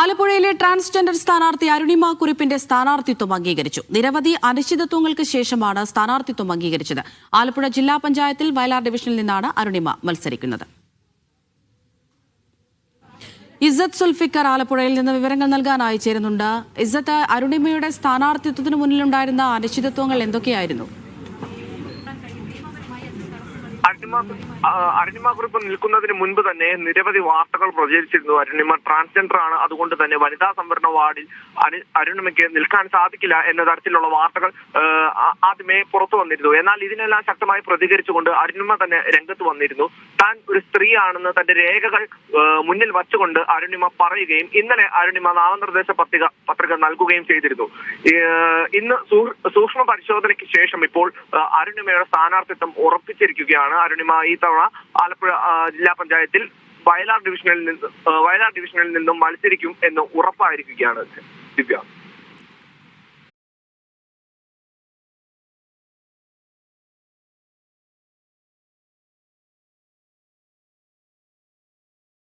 ആലപ്പുഴയിലെ ട്രാൻസ്ജെൻഡർ സ്ഥാനാർത്ഥി അരുണിമ കുറിപ്പിന്റെ സ്ഥാനാർത്ഥിത്വം അംഗീകരിച്ചു. നിരവധി അനിശ്ചിതത്വങ്ങൾക്ക് ശേഷമാണ് സ്ഥാനാർത്ഥിത്വം അംഗീകരിച്ചത്. ആലപ്പുഴ ജില്ലാ പഞ്ചായത്തിൽ വയലാർ ഡിവിഷനിൽ നിന്നാണ് അരുണിമ മത്സരിക്കുന്നത്. ഇസത്ത് സുൽഫിക്കർ ആലപ്പുഴയിൽ നിന്ന് വിവരങ്ങൾ നൽകാനായി ചേരുന്നുണ്ട്. ഇസത്ത് അരുണിമയുടെ സ്ഥാനാർത്ഥിത്വത്തിന് മുന്നിലുണ്ടായിരുന്ന അനിശ്ചിതത്വങ്ങൾ എന്തൊക്കെയായിരുന്നു? അരുണിമ കുറിപ്പ് നിൽക്കുന്നതിന് മുൻപ് തന്നെ നിരവധി വാർത്തകൾ പ്രചരിച്ചിരുന്നു. അരുണിമ ട്രാൻസ്ജെൻഡർ ആണ് അതുകൊണ്ട് തന്നെ വനിതാ സംവരണ വാർഡിൽ അരു- അരുണിമയ്ക്ക് നിൽക്കാൻ സാധിക്കില്ല എന്ന തരത്തിലുള്ള വാർത്തകൾ ആദ്യമേ പുറത്തു വന്നിരുന്നു. എന്നാൽ ഇതിനെല്ലാം ശക്തമായി പ്രതികരിച്ചുകൊണ്ട് അരുണിമ തന്നെ രംഗത്ത് വന്നിരുന്നു. താൻ ഒരു സ്ത്രീയാണെന്ന് തന്റെ രേഖകൾ മുന്നിൽ വച്ചുകൊണ്ട് അരുണിമ പറയുകയും ഇന്നലെ അരുണിമ നാമനിർദ്ദേശ പത്രിക പത്രിക നൽകുകയും ചെയ്തിരുന്നു. ഇന്ന് സൂക്ഷ്മ പരിശോധനയ്ക്ക് ശേഷം ഇപ്പോൾ അരുണിമയുടെ സ്ഥാനാർത്ഥിത്വം ഉറപ്പിച്ചിരിക്കുകയാണ്. അരുണിമ ഈ തവണ ആലപ്പുഴ ജില്ലാ പഞ്ചായത്തിൽ വയലാർ ഡിവിഷനിൽ നിന്ന് വയലാർ ഡിവിഷനിൽ നിന്നും മത്സരിക്കും എന്ന് ഉറപ്പായിരിക്കുകയാണ് ദിവ്യ.